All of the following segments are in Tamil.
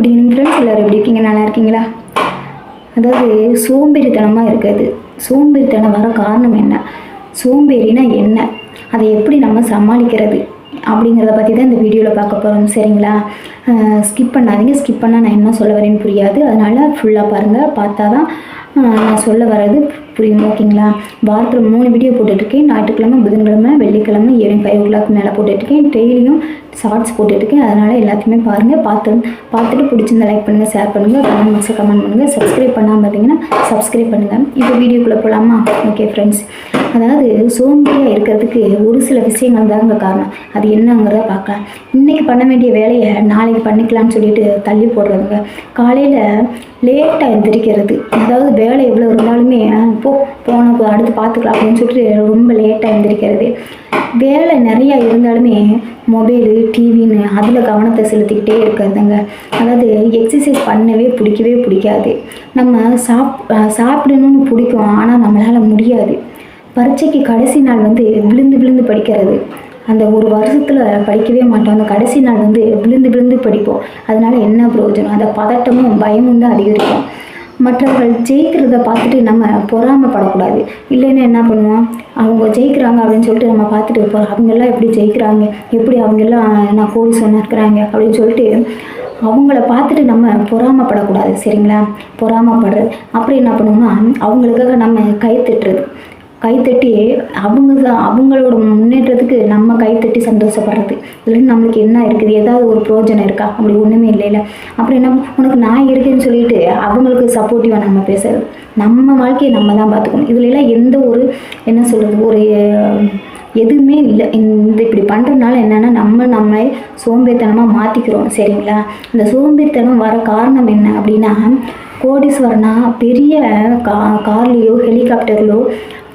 குட் ஈவினிங் ஃப்ரெண்ட்ஸ் எல்லோரும் எப்படி இருக்கீங்க? நல்லா இருக்கீங்களா? அதாவது சோம்பேறித்தனமாக இருக்காது சோம்பேறித்தனம் வர காரணம் என்ன? சோம்பேறினா என்ன? அதை எப்படி நம்ம சமாளிக்கிறது? அப்படிங்கிறத பற்றி தான் இந்த வீடியோவில் பார்க்க போகிறோம் சரிங்களா? ஸ்கிப் பண்ணாதீங்க. ஸ்கிப் பண்ணால் நான் என்ன சொல்ல வரேன்னு புரியாது. அதனால் ஃபுல்லாக பாருங்கள் பார்த்தா தான் நான் சொல்ல வர்றது புரியும் ஓகேங்களா? வாரத்தில் மூணு வீடியோ போட்டுட்ருக்கேன். ஞாயிற்றுக்கிழமை புதன்கிழமை வெள்ளிக்கிழமை ஈவினிங் ஃபைவ் ஓ கிளாக் மேலே போட்டுட்ருக்கேன். டெய்லியும் ஷார்ட்ஸ் போட்டுட்ருக்கேன். அதனால் எல்லாத்தையுமே பாருங்கள் பார்த்து பார்த்துட்டு பிடிச்சிருந்தா லைக் பண்ணுங்கள் ஷேர் பண்ணுங்கள் கமெண்ட் பாக்ஸில் கமெண்ட் பண்ணுங்கள் சப்ஸ்கிரைப் பண்ணாமல் இருந்தீங்கன்னா சப்ஸ்கிரைப் பண்ணுங்கள் இப்போ வீடியோக்குள்ளே போகலாமா ஓகே ஃப்ரெண்ட்ஸ் அதாவது சோம்பேறியாக இருக்கிறதுக்கு ஒரு சில விஷயங்கள் தாங்க காரணம். அது என்னங்கிறத பார்க்கலாம். இன்றைக்கி பண்ண வேண்டிய வேலையை நாளைக்கு பண்ணிக்கலாம்னு சொல்லிட்டு தள்ளி போடுறதுங்க. காலையில் லேட்டாக எந்திரிக்கிறது. அதாவது வேலை எவ்வளோ இருந்தாலுமே போ போன அடுத்து பார்த்துக்கலாம் அப்படின்னு சொல்லிட்டு ரொம்ப லேட்டாக எழுந்திரிக்கிறது வேலை நிறையா இருந்தாலுமே மொபைலு டிவின்னு அதில் கவனத்தை செலுத்திக்கிட்டே இருக்கிறதுங்க. அதாவது எக்ஸசைஸ் பண்ணவே பிடிக்கவே பிடிக்காது. நம்ம சாப் சாப்பிடணும்னு பிடிக்கும் ஆனால் நம்மளால் முடியாது. பரீட்சைக்கு கடைசி நாள் வந்து விழுந்து விழுந்து படிக்கிறது. அந்த ஒரு வருஷத்தில் படிக்கவே மாட்டோம். அந்த கடைசி நாள் வந்து விழுந்து விழுந்து படிப்போம். அதனால் என்ன பிரயோஜனம்? அந்த பதட்டமும் பயமும் தான் அதிகரிக்கும். மற்றவர்கள் ஜெயிக்கிறத பார்த்துட்டு நம்ம பொறாமப்படக்கூடாது. இல்லைன்னா என்ன பண்ணுவோம்? அவங்க ஜெயிக்கிறாங்க அப்படின்னு சொல்லிட்டு நம்ம பார்த்துட்டு இருப்போம் அவங்கெல்லாம் எப்படி ஜெயிக்கிறாங்க? எப்படி அவங்கெல்லாம் நான் கோடி சொன்னிருக்கிறாங்க அப்படின்னு சொல்லிட்டு அவங்கள பார்த்துட்டு நம்ம பொறாமப்படக்கூடாது சரிங்களா? பொறாமைப்படுறது. அப்புறம் என்ன பண்ணுவோம்னா அவங்களுக்காக நம்ம கை திட்டுறது. கைத்தட்டி அவங்க தான் அவங்களோட முன்னேற்றத்துக்கு நம்ம கைத்தட்டி சந்தோஷப்படுறது. இல்லைன்னு நம்மளுக்கு என்ன இருக்குது? ஏதாவது ஒரு பிரயோஜனம் இருக்கா? அப்படி ஒன்றுமே இல்லைல்ல. அப்புறம் என்ன உனக்கு நான் இருக்கேன்னு சொல்லிட்டு அவங்களுக்கு சப்போர்ட்டிவாக நம்ம பேசுறது. நம்ம வாழ்க்கையை நம்ம தான் பார்த்துக்கணும். இதுலலாம் எந்த ஒரு என்ன சொல்கிறது ஒரு எதுவுமே இல்லை. இந்த இப்படி பண்ணுறதுனால என்னென்னா நம்ம நம்மளை சோம்பேறித்தனமாக மாற்றிக்கிறோம் சரிங்களா? இந்த சோம்பேறித்தனம் வர காரணம் என்ன அப்படின்னா கோடீஸ்வரனா பெரிய கா கார்லேயோ ஹெலிகாப்டர்லையோ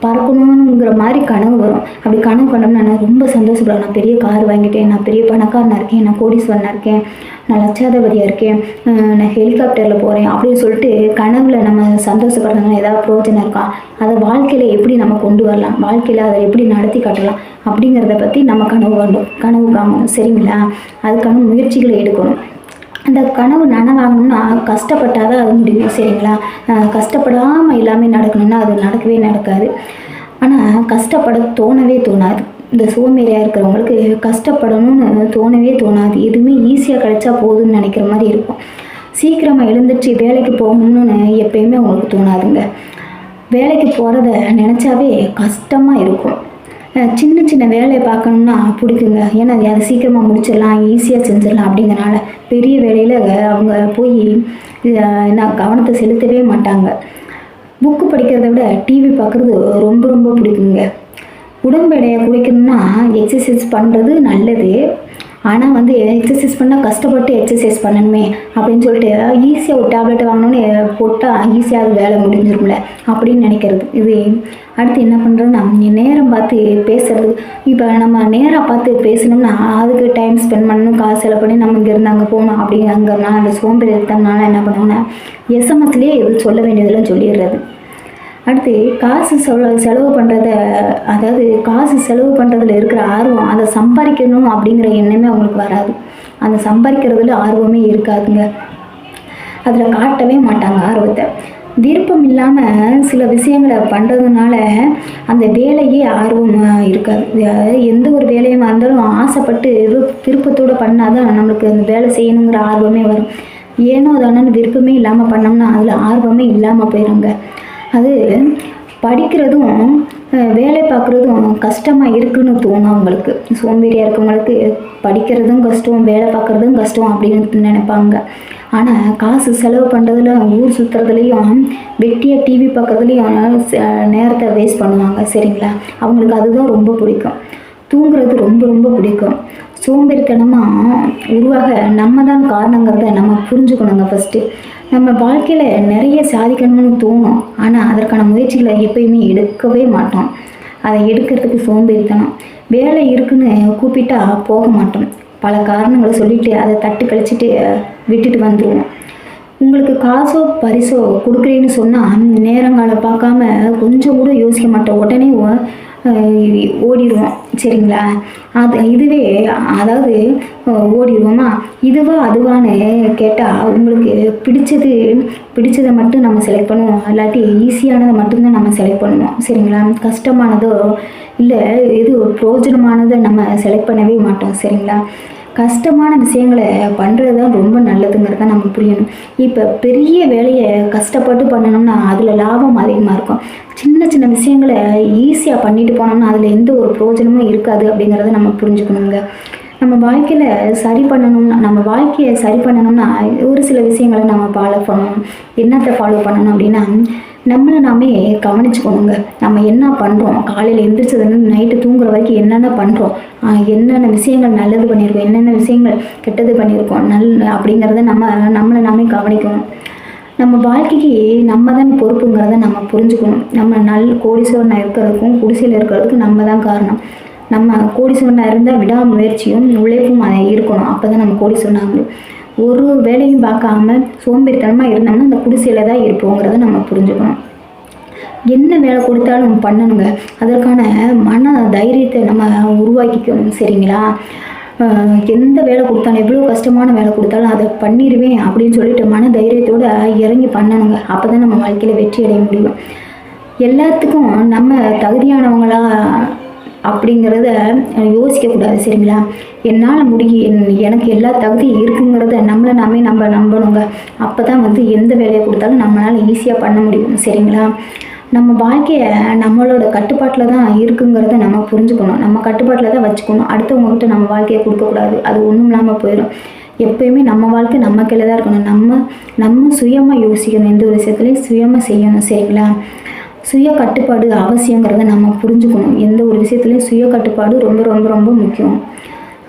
பறக்கணுங்கிற மாதிரி கனவு வரும். அப்படி கனவு கண்டோம்னா நான் ரொம்ப சந்தோஷப்படுவேன். நான் பெரிய கார் வாங்கிட்டேன். நான் பெரிய பணக்காரனாக இருக்கேன். நான் கோடீஸ்வரனாக இருக்கேன். நான் லட்சாதிபதியாக இருக்கேன். நான் ஹெலிகாப்டரில் போகிறேன் அப்படின்னு சொல்லிட்டு கனவுல நம்ம சந்தோஷப்படுறதுனால ஏதாவது பிரோஜனம் இருக்கா? அதை வாழ்க்கையில் எப்படி நம்ம கொண்டு வரலாம்? வாழ்க்கையில் அதை எப்படி நடத்தி காட்டலாம்? அப்படிங்கிறத பற்றி நம்ம கனவு கண்டோம். கனவு காணும். சரிங்களா? அதுக்கான முயற்சிகளை எடுக்கணும். அந்த கனவு நனவாகணும்னா கஷ்டப்பட்டால் தான் அது முடியும் சரிங்களா? கஷ்டப்படாமல் எல்லாமே நடக்கணும்னா அது நடக்கவே நடக்காது. ஆனால் கஷ்டப்பட தோணவே தோணாது. இந்த சோம்பேறியாக இருக்கிறவங்களுக்கு கஷ்டப்படணும்னு தோணவே தோணாது. எதுவுமே ஈஸியாக கிடைச்சா போதும்னு நினைக்கிற மாதிரி இருக்கும். சீக்கிரமாக எழுந்திரிச்சு வேலைக்கு போகணும்னு எப்பயுமே உங்களுக்கு தோணாதுங்க. வேலைக்கு போகிறத நினச்சாவே கஷ்டமாக இருக்கும். சின்ன சின்ன வேலையை பார்க்கணும்னா பிடிக்குங்க. ஏன்னா அது அதை சீக்கிரமாக முடிச்சிடலாம் ஈஸியாக செஞ்சிடலாம் அப்படிங்கிறனால பெரிய வேலையில் அவங்க போய் நான் என்ன கவனத்தை செலுத்தவே மாட்டாங்க. புக்கு படிக்கிறத விட டிவி பார்க்குறது ரொம்ப ரொம்ப பிடிக்குங்க. உடம்பு எடையை குறைக்கணும்னா எக்ஸசைஸ் பண்ணுறது நல்லது. ஆனால் வந்து எக்ஸசைஸ் பண்ணால் கஷ்டப்பட்டு எக்ஸசைஸ் பண்ணணுமே அப்படின்னு சொல்லிட்டு ஈஸியாக ஒரு டேப்லெட் வாங்கினோன்னு போட்டால் ஈஸியாக அது வேலை முடிஞ்சிரும்ல அப்படின்னு நினைக்கிறது. இது அடுத்து என்ன பண்ணுறோன்னா நேரம் பார்த்து பேசுறது. இப்போ நம்ம நேரம் பார்த்து பேசணும்னா அதுக்கு டைம் ஸ்பெண்ட் பண்ணணும் காசு செலவு பண்ணி நம்ம இங்கேருந்து அங்கே போகணும் அப்படிங்கிறனால அந்த சோம்பேறி இருக்கிறதுனால என்ன பண்ணுவோம்னா எஸ்எம்எஸ்லேயே எது சொல்ல வேண்டியதெல்லாம் சொல்லிடுறது. அடுத்து காசு செலவு செலவு பண்ணுறத அதாவது காசு செலவு பண்ணுறதுல இருக்கிற ஆர்வம் அதை சம்பாதிக்கணும் அப்படிங்கிற எண்ணமே அவங்களுக்கு வராது. அந்த சம்பாதிக்கிறதுல ஆர்வமே இருக்காதுங்க. அதில் காட்டவே மாட்டாங்க ஆர்வத்தை. விருப்பம் இல்லாமல் சில விஷயங்களை பண்ணுறதுனால அந்த வேலையே ஆர்வமாக இருக்காது. எந்த ஒரு வேலையுமா இருந்தாலும் ஆசைப்பட்டு விருப்பத்தோடு விருப்பத்தோடு பண்ணாதான் நம்மளுக்கு அந்த வேலை செய்யணுங்கிற ஆர்வமே வரும். ஏனோ தானோன்னு விருப்பமே இல்லாமல் பண்ணோம்னா அதில் ஆர்வமே இல்லாமல் போயிடுங்க அது படிக்கிறதும் வேலை பார்க்குறதும் கஷ்டமாக இருக்குன்னு தோணும் அவங்களுக்கு. சோம்பேறியாக இருக்கவங்களுக்கு படிக்கிறதும் கஷ்டம் வேலை பார்க்குறதும் கஷ்டம் அப்படின்னு நினைப்பாங்க. ஆனால் காசு செலவு பண்ணுறதுல ஊர் சுற்றுறதுலையும் வெட்டியாக டிவி பார்க்குறதுலையும் நேரத்தை வேஸ்ட் பண்ணுவாங்க சரிங்களா? அவங்களுக்கு அதுதான் ரொம்ப பிடிக்கும். தூங்குறது ரொம்ப ரொம்ப பிடிக்கும். சோம்பேறித்தனமாக உருவாக நம்ம தான் காரணங்கிறத நம்ம புரிஞ்சுக்கணுங்க ஃபஸ்ட்டு நம்ம வாழ்க்கையில் நிறைய சாதிக்கணும்னு தோணும். ஆனால் அதற்கான முயற்சிகளை எப்பயுமே எடுக்கவே மாட்டோம். அதை எடுக்கிறதுக்கு சோம்பேறித்தனம். வேலை இருக்குன்னு கூப்பிட்டா போக மாட்டோம். பல காரணங்களை சொல்லிட்டு அதை தட்டு கழிச்சிட்டு விட்டுட்டு வந்துடுவோம் உங்களுக்கு காசோ பரிசோ கொடுக்குறேன்னு சொன்னால் நேரங்காலம் பார்க்காம கொஞ்சம் கூட யோசிக்க மாட்டோம். உடனே ஓ- ஓடிடுவோம். சரிங்களா? அது இதுவே அதாவது ஓடிடுவோமா? இதுவா அதுவான்னு கேட்டால் உங்களுக்கு பிடிச்சது பிடிச்சதை மட்டும் நம்ம செலக்ட் பண்ணுவோம். இல்லாட்டி ஈஸியானதை மட்டும்தான் நம்ம செலக்ட் பண்ணுவோம். சரிங்களா? கஷ்டமானதோ இல்லை இது ப்ரோஜனமானதை நம்ம செலக்ட் பண்ணவே மாட்டோம். சரிங்களா? கஷ்டமான விஷயங்களை பண்ணுறது தான் ரொம்ப நல்லதுங்கிறத நம்ம புரியணும். இப்போ பெரிய வேலையை கஷ்டப்பட்டு பண்ணணும்னா அதில் லாபம் அதிகமாக இருக்கும். சின்ன சின்ன விஷயங்களை ஈஸியாக பண்ணிட்டு போனோம்னா அதில் எந்த ஒரு பிரயோஜனமும் இருக்காது அப்படிங்கிறத நம்ம புரிஞ்சுக்கணுங்க. நம்ம வாழ்க்கையில் சரி பண்ணணும்னா நம்ம வாழ்க்கையை சரி பண்ணணும்னா ஒரு சில விஷயங்களை நம்ம ஃபாலோ பண்ணணும். என்னத்தை ஃபாலோ பண்ணணும் அப்படின்னா நம்மளை நாமே கவனிச்சுக்கணுங்க. நம்ம என்ன பண்ணுறோம் காலையில் எழுந்திரிச்சதுன்னு நைட்டு தூங்குற வரைக்கும் என்னென்ன பண்ணுறோம் என்னென்ன விஷயங்கள் நல்லது பண்ணியிருக்கோம்? என்னென்ன விஷயங்கள் கெட்டது பண்ணியிருக்கோம்? நல் அப்படிங்கிறத நம்ம நம்மளை நாமே கவனிக்கணும். நம்ம வாழ்க்கைக்கு நம்ம தான் பொறுப்புங்கிறத நம்ம புரிஞ்சுக்கணும். நம்ம நல் கோடீஸ்வரனாக இருக்கிறதுக்கும் குடிசையில் இருக்கிறதுக்கும் நம்ம தான் காரணம். நம்ம கோடீஸ்வரனாக இருந்தால் விடாமுயற்சியும் உழைப்பும் அதை இருக்கணும். அப்போ தான் நம்ம கோடீஸ்வரனாக முடியும் ஒரு வேலையும் பார்க்காம சோம்பேறித்தனமாக இருந்தோம்னா அந்த குடிசையில் தான் இருப்போங்கிறத நம்ம புரிஞ்சுக்கணும். என்ன வேலை கொடுத்தாலும் பண்ணணுங்க. அதற்கான மன தைரியத்தை நம்ம உருவாக்கிக்கணும் சரிங்களா? எந்த வேலை கொடுத்தாலும் எவ்வளோ கஷ்டமான வேலை கொடுத்தாலும் அதை பண்ணிடுவேன் அப்படின்னு சொல்லிட்டு மன தைரியத்தோடு இறங்கி பண்ணணுங்க. அப்போ தான் நம்ம வாழ்க்கையில் வெற்றி அடைய முடியும். எல்லாத்துக்கும் நம்ம தகுதியானவங்களா அப்படிங்கிறத யோசிக்கக்கூடாது சரிங்களா? என்னால் முடியும் என் எனக்கு எல்லா தகுதியும் இருக்குங்கிறத நம்மளை நாமே நம்ம நம்பணுங்க. அப்போ தான் வந்து எந்த வேலையை கொடுத்தாலும் நம்மளால் ஈஸியாக பண்ண முடியும் சரிங்களா? நம்ம வாழ்க்கையை நம்மளோட கட்டுப்பாட்டில் தான் இருக்குங்கிறத நம்ம புரிஞ்சுக்கணும். நம்ம கட்டுப்பாட்டில் தான் வச்சுக்கணும். அடுத்தவங்ககிட்ட நம்ம வாழ்க்கையை கொடுக்கக்கூடாது அது ஒன்றும் இல்லாமல் போயிடும் எப்பயுமே நம்ம வாழ்க்கை நம்ம கையில் தான் இருக்கணும். நம்ம நம்ம சுயமாக யோசிக்கணும். எந்த ஒரு விஷயத்துலையும் சுயமாக செய்யணும் சரிங்களா? சுய கட்டுப்பாடு அவசியங்கிறத நம்ம புரிஞ்சுக்கணும். எந்த ஒரு விஷயத்துலையும் சுய கட்டுப்பாடு ரொம்ப ரொம்ப ரொம்ப முக்கியம்.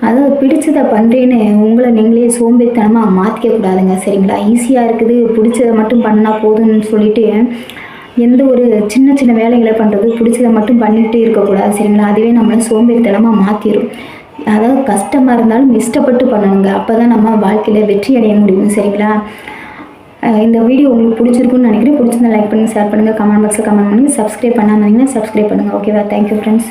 அதாவது பிடிச்சதை பண்ணுறேன்னு உங்களை நீங்களே சோம்பேறித்தனமாக மாற்றிக்க கூடாதுங்க சரிங்களா? ஈஸியாக இருக்குது பிடிச்சதை மட்டும் பண்ணால் போதும்னு சொல்லிட்டு எந்த ஒரு சின்ன சின்ன வேலைகளை பண்ணுறது பிடிச்சதை மட்டும் பண்ணிகிட்டே இருக்கக்கூடாது சரிங்களா? அதுவே நம்மளை சோம்பேறித்தனமாக மாற்றிடும் அதாவது கஷ்டமாக இருந்தாலும் இஷ்டப்பட்டு பண்ணணுங்க. அப்போ தான் நம்ம வாழ்க்கையில் வெற்றி அடைய முடியும் சரிங்களா? இந்த வீடியோ உங்களுக்கு பிடிச்சிருக்குன்னு நினைக்கிறேன். பிடிச்சிருந்தா லைக் பண்ணுங்கள் ஷேர் பண்ணுங்கள் கமெண்ட் பாக்ஸில் கமெண்ட் பண்ணுங்கள் சப்ஸ்கிரைப் பண்ணாமல் இருந்தீங்கன்னா சப்ஸ்கிரைப் பண்ணுங்கள் ஓகேவா தேங்க்யூ ஃப்ரெண்ட்ஸ்